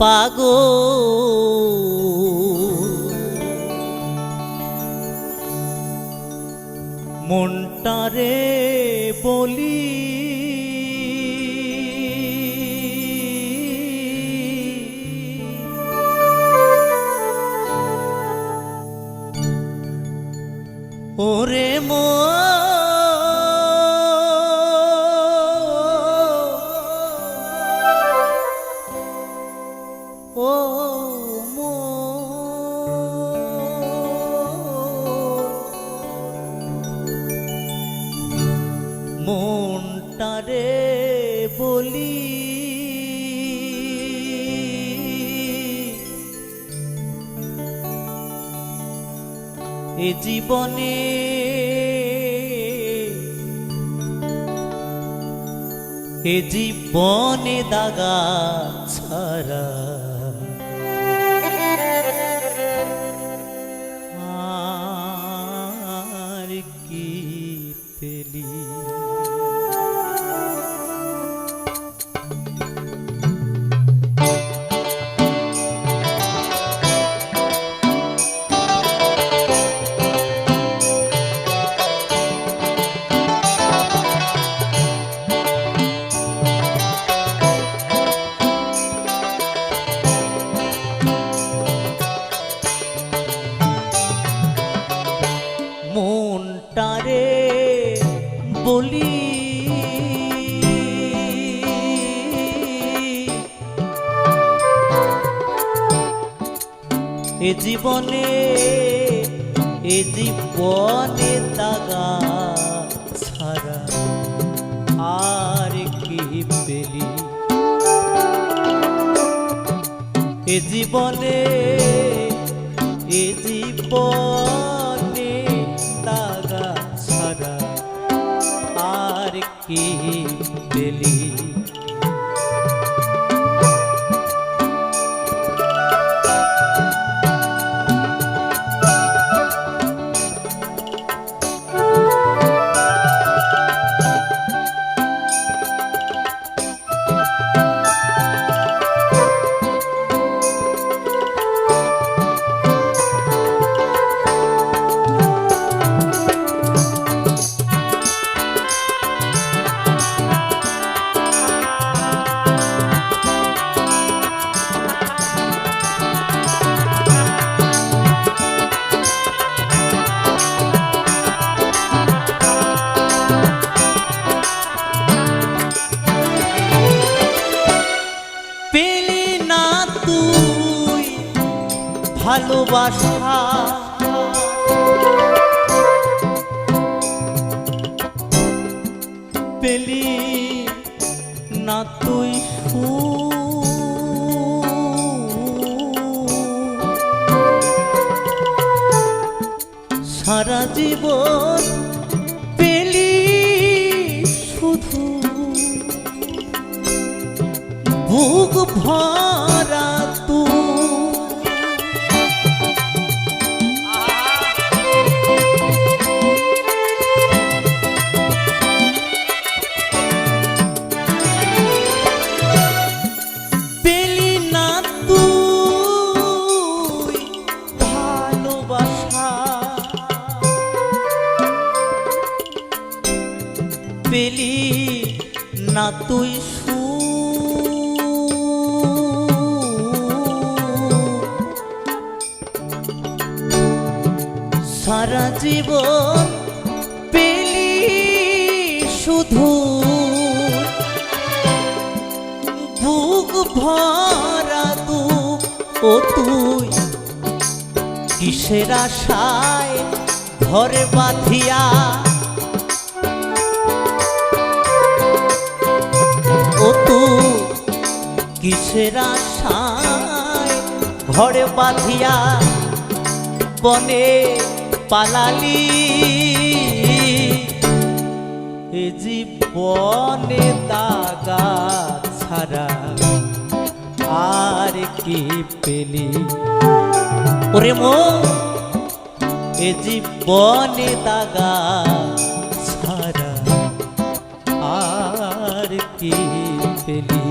পাগো মনটারে বলি ওরে মো মনটারে বলি। এ জীবনে এ জীবনে দাগা ছাড়া বলি। এ জীবনে এ জীবনে দাগা ছাড়া আর কি পেলি? এ জীবনে এ জীবনে পেলি ভালোবাসা পেলি না তুই সুখ। সারা জীবন পেলি শুধু বুক ভরা পেলি না তুই সু। সারা জীবন পেলি শুধু। বুক ভরা দুঃখ, ও তুই কিসের আশায় ঘরে বাঁধিয়া কিসের আশায়? ঘরে বাঁধিয়া বনে পালালি। এ জীবনে দাগা ছাড়া আর কি পেলি? ওরে মো, এ জীবনে দাগা ছাড়া আর কি পেলি?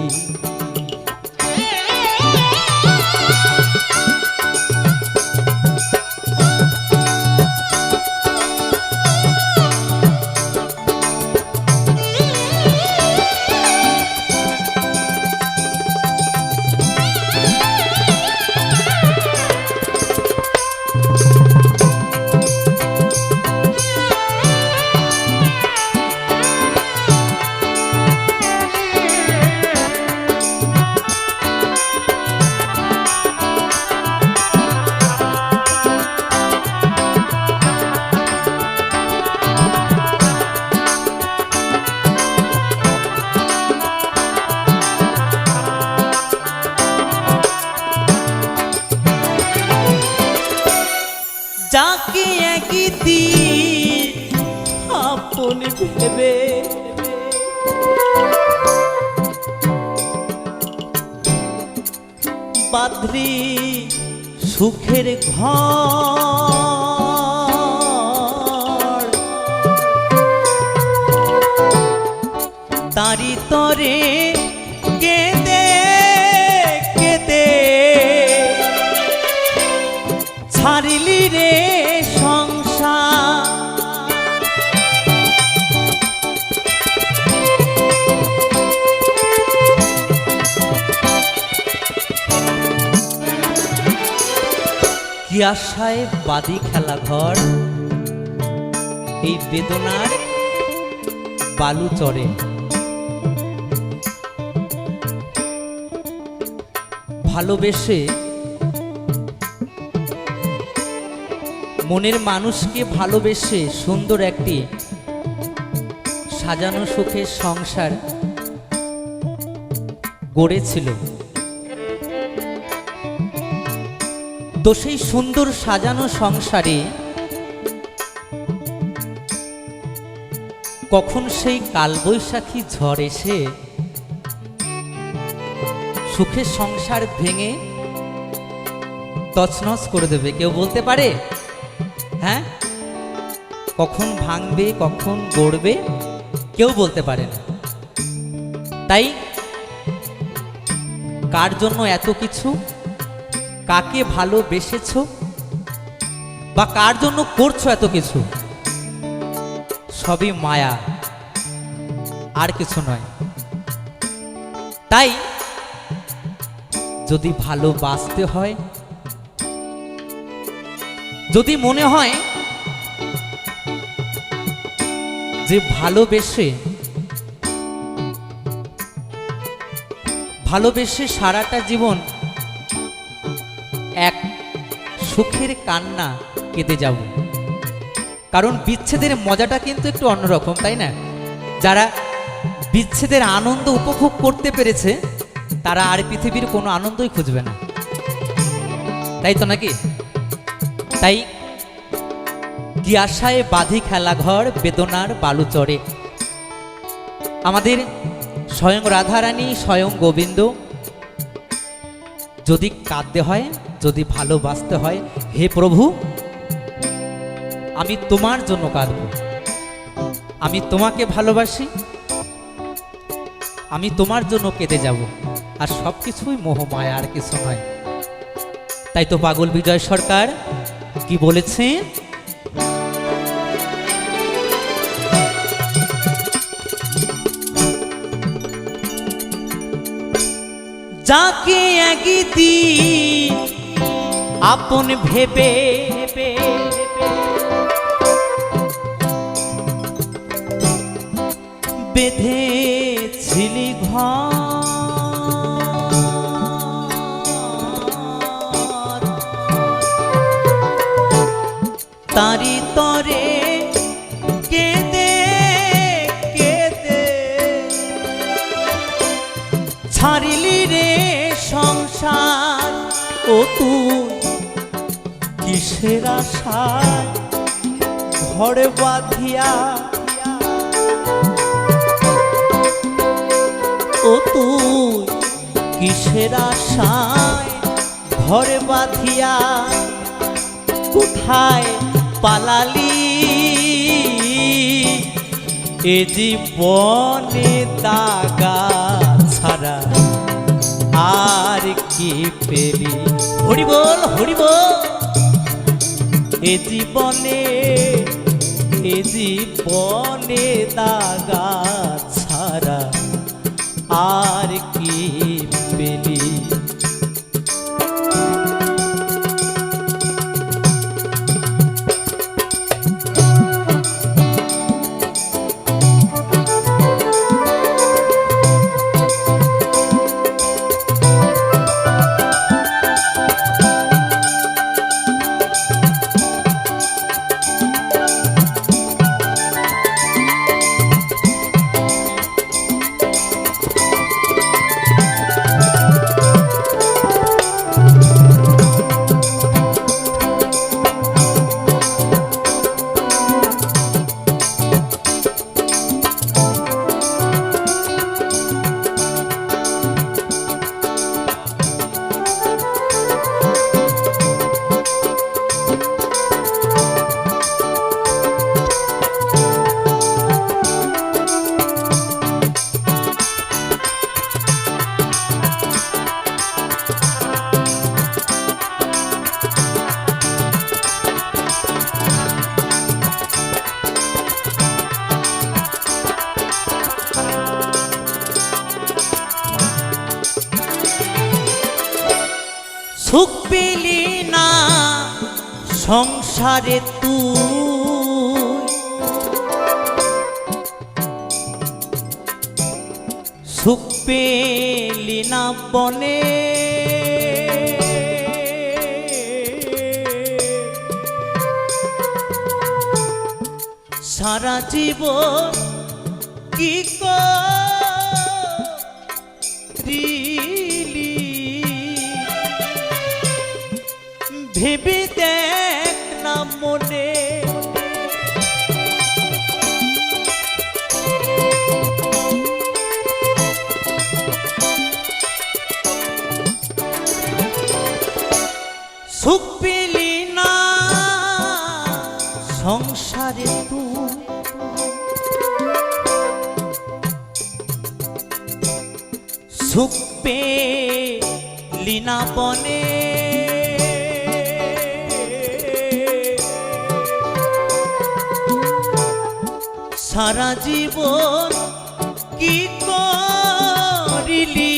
বাঁধলি সুখের ঘর। আশায় বাদি খেলা ঘর। এই বেদনার বালু চরে ভালোবেসে মনের মানুষকে ভালোবেসে সুন্দর একটি সাজানো সুখের সংসার গড়েছিল। তো সেই সুন্দর সাজানো সংসারে কখন সেই কালবৈশাখী ঝড় এসে সুখের সংসার ভেঙে তছনছ করে দেবে, কেউ বলতে পারে? হ্যাঁ? কখন ভাঙবে, কখন গড়বে, কেউ বলতে পারে না। তাই কার জন্য এত কিছু? কাকে ভালোবেসেছ? বা কার জন্য করছ এত কিছু? সবই মায়া, আর কিছু নয়। তাই যদি ভালোবাসতে হয়, যদি মনে হয় যে ভালোবেসে ভালোবেসে সারাটা জীবন এক সুখের কান্না কেঁদে যাব। কারণ বিচ্ছেদের মজাটা কিন্তু একটু অন্যরকম, তাই না? যারা বিচ্ছেদের আনন্দ উপভোগ করতে পেরেছে, তারা আর পৃথিবীর কোনো আনন্দই খুঁজবে না। তাই তো নাকি? তাই কি আশায় বাঁধি খেলা ঘর, বেদনার বালু চড়ে। আমাদের স্বয়ং রাধারানী, স্বয়ং গোবিন্দ, যদি কাঁদতে হয় যদি ভালোবাসতে হয়, হে প্রভু, আমি তোমার জন্য কাঁদব। আমি তোমাকে ভালোবাসি, আমি তোমার জন্য কেঁদে যাব। আর সব কিছুই মোহমায়া আর কিছু নয়। তাই তো পাগল বিজয় সরকার কি বলেছে? যাকে একদিন আপন ভেবে বেঁধেছিলি ঘর। তারি তরে কেঁদে কেঁদে ছাড়িলি রে সংসার ও তুই। কিসের আশায়, ঘরে বাঁধিয়া ও তুই কিসের আশায়, ঘরে বাঁধিয়া কোথায় পালালি? এ জীবনে দাগা ছাড়া আর কি পেলি? হরি বল হরি বল এ জীবনে এ জীবনে দাগা ছাড়া আর সংসারে তুই। সুখ পেলি না বনে। সারা জীবন কি করিলি? ভেবে পেলি না বনে সারা জীবন কি করিলি?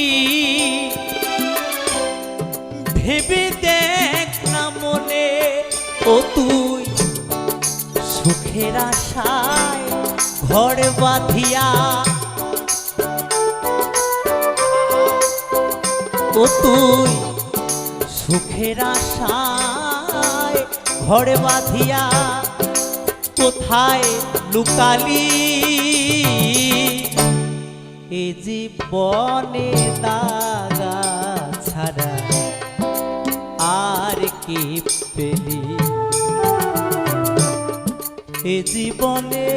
ভেবে দেখ না মনে। ও তুই সুখের আশায় ঘর বাঁধিয়া ও তুই। সুখের আশায় ঘরে বাঁধিয়া কোথায় লুকালি? এ জীবনে দাগা ছাড়া আর কি পেলি? এ জীবনে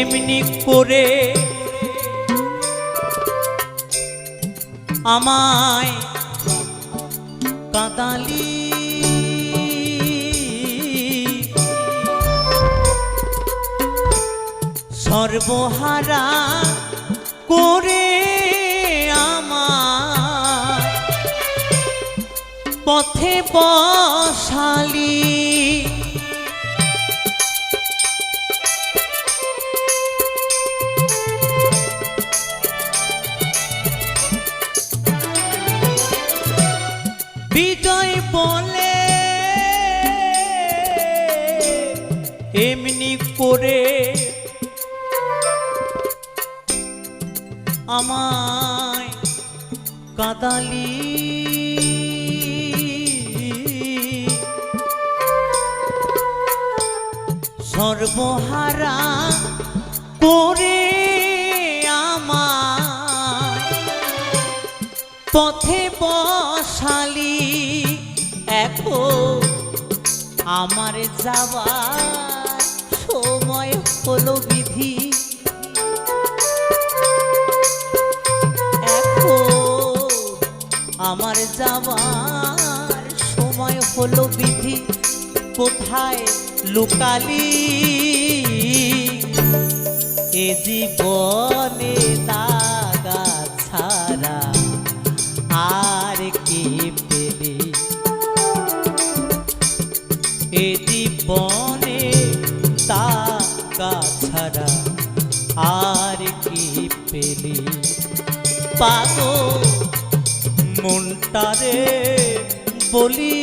এমনি করে আমায় কাঁদালি। সর্বহারা করে আমার পথে বসালি। এমনি করে আমায় কাদালি। সর্বহারা করে আমায় পথে বসালি। এখন আমার যাবার কোথায় লুকালি? এ জীবনে দাগা ছাড়া আর কি পেলি? এ জীবনে তাকা ছাড়া আর কি পেলি? পাগো মনটারে বলি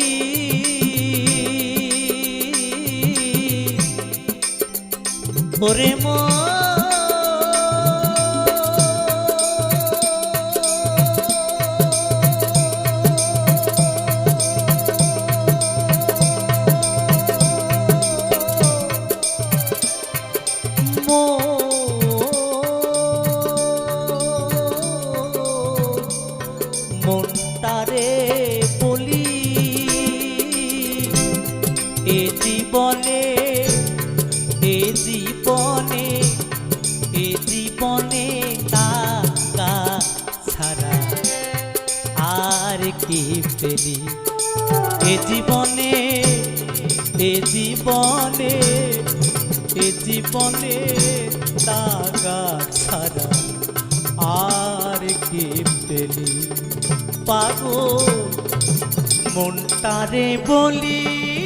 ওরে মো। মনটারে বলি এ জীবনে পেলি এ জীবনে এ জীবনে এ জীবনে টাকা ছাড়া আর কি পেলি? পাগল, মনটারে বলি